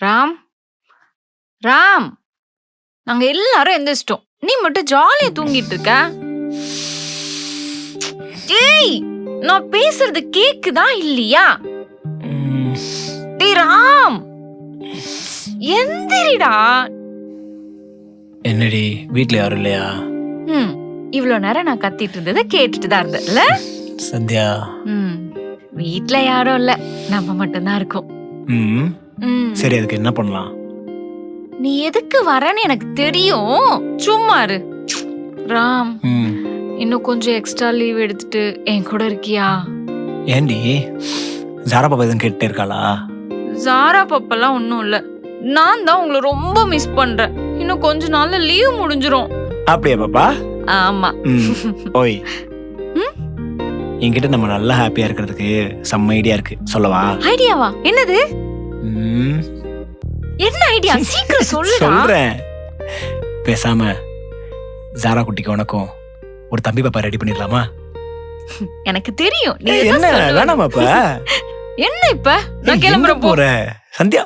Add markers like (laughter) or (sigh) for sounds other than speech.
ராம்? ராம்! நாங்க எல்லாரும் எந்திரிச்சிட்டோம். நீ மட்டும் ஜாலியா தூங்கிட்டு இருக்க டேய் நான் பேசுறது கேக்குதா இல்லையா? டேய் ராம்! எந்திரிடா! என்னடி வீட்ல யாரும் இல்லையா? ம் இவ்ளோ நேரம் நான் கத்திட்டு இருந்ததை கேட்டுட்டு தான் இருந்தேன்ல சந்தியா? ம் வீட்ல யாரும் இல்ல. நம்ம மட்டும்தான் இருக்கோம். ம் ம். சரி அதுக்கு என்ன பண்ணலாம்? நீ எதுக்கு வரேன்னு எனக்கு தெரியும். சும்மா இரு. ராம் இன்னும் கொஞ்சம் எக்ஸ்ட்ரா லீவ் எடுத்துட்டு என் கூட இருக்கியா? ஏண்டி? ஜாரா பாப்பா எதுவும் கேட்டுட்டே இருக்காளா? ஜாரா பப்பெல்லாம் ஒன்றும் இல்ல. நான் தான் உங்களை ரொம்ப மிஸ் பண்றேன். இன்னும் கொஞ்ச நாள்ல லீவ் முடிஞ்சிரும். அப்படியா பாப்பா? ஆமா. ஓய்? என்கிட்ட நம்ம நல்லா ஹாப்பியா இருக்கிறதுக்கு செம்ம ஐடியா இருக்கு. சொல்லவா? ஐடியாவா என்னது? என்ன ஐடியா? சீக்கிரம் (laughs) சொல்லுடா. சொல்றேன். பேசாம ஜாரா குட்டிக்கு உனக்கும் ஒரு தம்பி பாப்பா ரெடி பண்ணிடலாமா? எனக்கு தெரியும். நீ என்ன. வேணாமாப்பா (laughs) என்ன இப்ப? நான் கிளம்புறேன் போ. போற? சந்தியா?